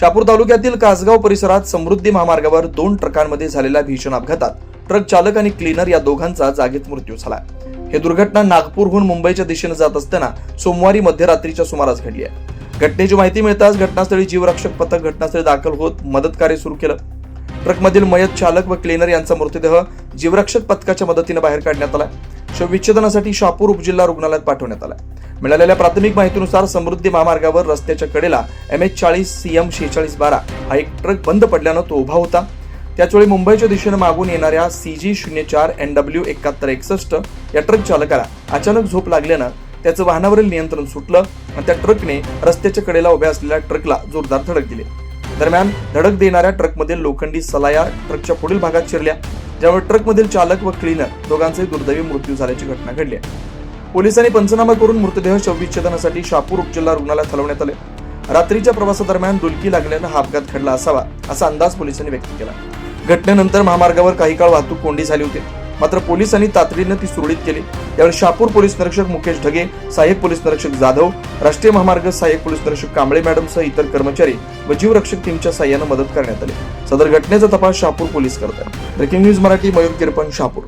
शापूर तालुक्यातील कासगाव परिसरात समृद्धी महामार्गावर दोन ट्रकांमध्ये झालेल्या भीषण अपघातात ट्रक चालक आणि क्लीनर या दोघांचा जागीच मृत्यू झाला. ही दुर्घटना नागपूरहून मुंबईच्या दिशेने जात असताना सोमवारी मध्यरात्रीच्या सुमारास घडली आहे. घटनेची माहिती मिळताच घटनास्थळी जीवरक्षक पथक घटनास्थळी दाखल होत मदत कार्य सुरू केलं. ट्रकमधील मयत चालक व क्लीनर यांचा मृतदेह जीवरक्षक पथकाच्या मदतीने बाहेर काढण्यात आला. शवविच्छेदनासाठी शापूर उपजिल्हा रुग्णालयात पाठवण्यात आला. मिळालेल्या प्राथमिक माहितीनुसार समृद्धी महामार्गावर रस्त्याच्या कडेला एम एच चाळीस सी एम शेहेचाळीस बारा हा एक ट्रक बंद पडल्यानं तो उभा होता. त्याचवेळी मुंबईच्या दिशेने मागून येणाऱ्या सी जी शून्य चार एन डब्ल्यू एकाहत्तर एकसष्ट या ट्रक चालकाला अचानक झोप लागल्यानं त्याचं वाहनावरील नियंत्रण सुटलं आणि त्या ट्रकने रस्त्याच्या कडेला उभ्या असलेल्या ट्रकला जोरदार धडक दिली. दरम्यान धडक देणाऱ्या ट्रकमधील लोखंडी सलाया ट्रकच्या पुढील भागात शिरल्या ज्यामुळे ट्रकमधील चालक व क्लिनर दोघांचे दुर्दैवी मृत्यू झाल्याची घटना घडली आहे. पोलिसांनी पंचनामा करून मृतदेह शवविच्छेदनासाठी शापूर उपजिल्हा रुग्णालयात हलवण्यात आले. रात्रीच्या प्रवासादरम्यान डुलकी लागल्यानं हा अपघात घडला असावा असा अंदाज पोलिसांनी व्यक्त केला. घटनेनंतर महामार्गावर काही काळ वाहतूक कोंडी झाली होती. मात्र पोलिसांनी तातडीनं ती सुरळीत केली. त्यावेळी शापूर पोलीस निरीक्षक मुकेश ढगे सहाय्यक पोलीस निरीक्षक जाधव राष्ट्रीय महामार्ग सहाय्यक पोलीस निरीक्षक कांबळे मॅडमसह इतर कर्मचारी व जीवरक्षक टीमच्या सहाय्यानं मदत करण्यात आली. सदर घटनेचा तपास शापूर पोलीस करतात ब्रेकिंग न्यूज मराठी मयूर किरपण शापूर.